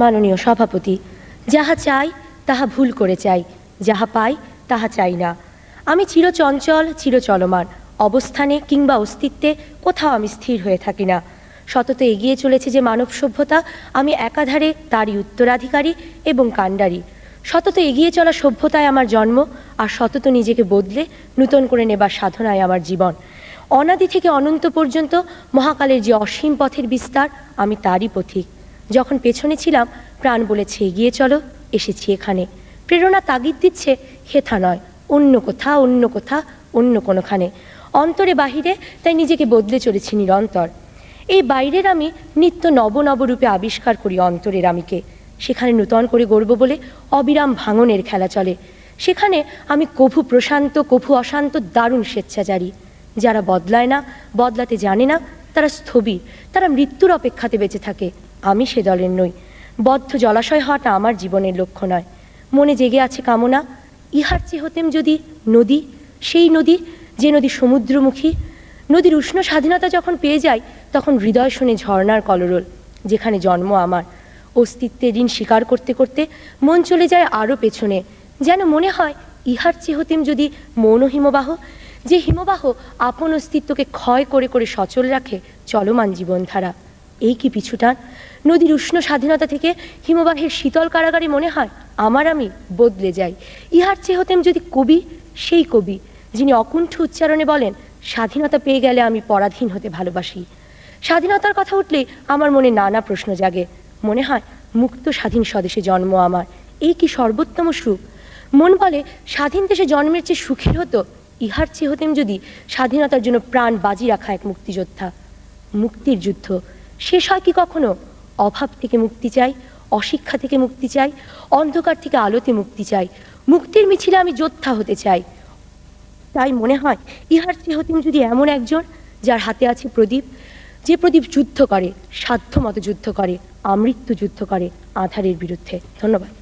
মাননীয় সভাপতি। যাহা চাই, তাহা ভুল করে চাই। যাহা পাই, তাহা চাই না। আমি চিরচঞ্চল, চিরচলমান। অবস্থানে কিংবা অস্তিত্বে কোথাও আমি স্থির হয়ে থাকি না। সতত এগিয়ে চলেছে যে মানব সভ্যতা, আমি একাধারে তারই উত্তরাধিকারী এবং কাণ্ডারি। সতত এগিয়ে চলা সভ্যতায় আমার জন্ম, আর সতত নিজেকে বদলে নূতন করে নেবার সাধনায় আমার জীবন। অনাদি থেকে অনন্ত পর্যন্ত মহাকালের যে অসীম পথের বিস্তার, আমি তারই পথিক। যখন পেছনে ছিলাম, প্রাণ বলেছে, এগিয়ে চলো, এসেছি এখানে। প্রেরণা তাগিদ দিচ্ছে, হেথা নয়, অন্য কোথা অন্য কোথা, অন্য কোনোখানে। অন্তরে বাহিরে, তাই নিজেকে বদলে চলেছি নিরন্তর। এই বাইরের আমি নিত্য নব নব রূপে আবিষ্কার করি অন্তরের আমিকে। সেখানে নূতন করে গড়ব বলে অবিরাম ভাঙনের খেলা চলে। সেখানে আমি কভু প্রশান্ত, কভু অশান্ত, দারুণ স্বেচ্ছাচারী। যারা বদলায় না, বদলাতে জানে না, তারা স্থবির, তারা মৃত্যুর অপেক্ষাতে বেঁচে থাকে। আমি সে দলের নই। বদ্ধ জলাশয় হওয়াটা আমার জীবনের লক্ষ্য নয়। মনে জেগে আছে কামনা, ইহার চেয়ে হতেম যদি নদী, সেই নদী যে নদী সমুদ্রমুখী। নদীর উষ্ণ স্বাধীনতা যখন পেয়ে যাই তখন হৃদয় শুনে ঝর্ণার কলরোল, যেখানে জন্ম আমার। অস্তিত্বের ঋণ স্বীকার করতে করতে মন চলে যায় আরও পেছনে। যেন মনে হয়, ইহার চেয়ে হতেম যদি মৌন হিমবাহ, যে হিমবাহ আপন অস্তিত্বকে ক্ষয় করে করে সচল রাখে চলমান জীবনধারা। এই কি পিছুটান নদীর উষ্ণ স্বাধীনতা থেকে হিমবাহের শীতল কারাগারে মনে হয় আমার আমি বদলে যাই। ইহার চেয়ে হতেম যদি কবি, সেই কবি, যিনি অকুণ্ঠ উচ্চারণে বলেন, স্বাধীনতা পেয়ে গেলে আমি পরাধীন হতে ভালোবাসি। স্বাধীনতার কথা উঠলেই আমার মনে নানা প্রশ্ন জাগে। মনে হয় মুক্ত স্বাধীন স্বদেশে জন্ম আমার। এই কি সর্বোত্তম সুখ? মন বলে, স্বাধীন দেশে জন্মের চেয়ে সুখের হতো, ইহার চেয়ে হতেম যদি স্বাধীনতার জন্য প্রাণ বাজি রাখা এক মুক্তিযোদ্ধা। মুক্তির যুদ্ধ। শেষ হয় কি কখনো? অভাব থেকে মুক্তি চাই, অশিক্ষা থেকে মুক্তি চাই, অন্ধকার থেকে আলোতে মুক্তি চাই। মুক্তির মিছিলে আমি যোদ্ধা হতে চাই। তাই মনে হয়, ইহার চেয়ে হতেন যদি এমন একজন, যার হাতে আছে প্রদীপ। যে প্রদীপ যুদ্ধ করে, সাধ্যমতো যুদ্ধ করে, আমৃত্যু যুদ্ধ করে, আধারের বিরুদ্ধে। ধন্যবাদ।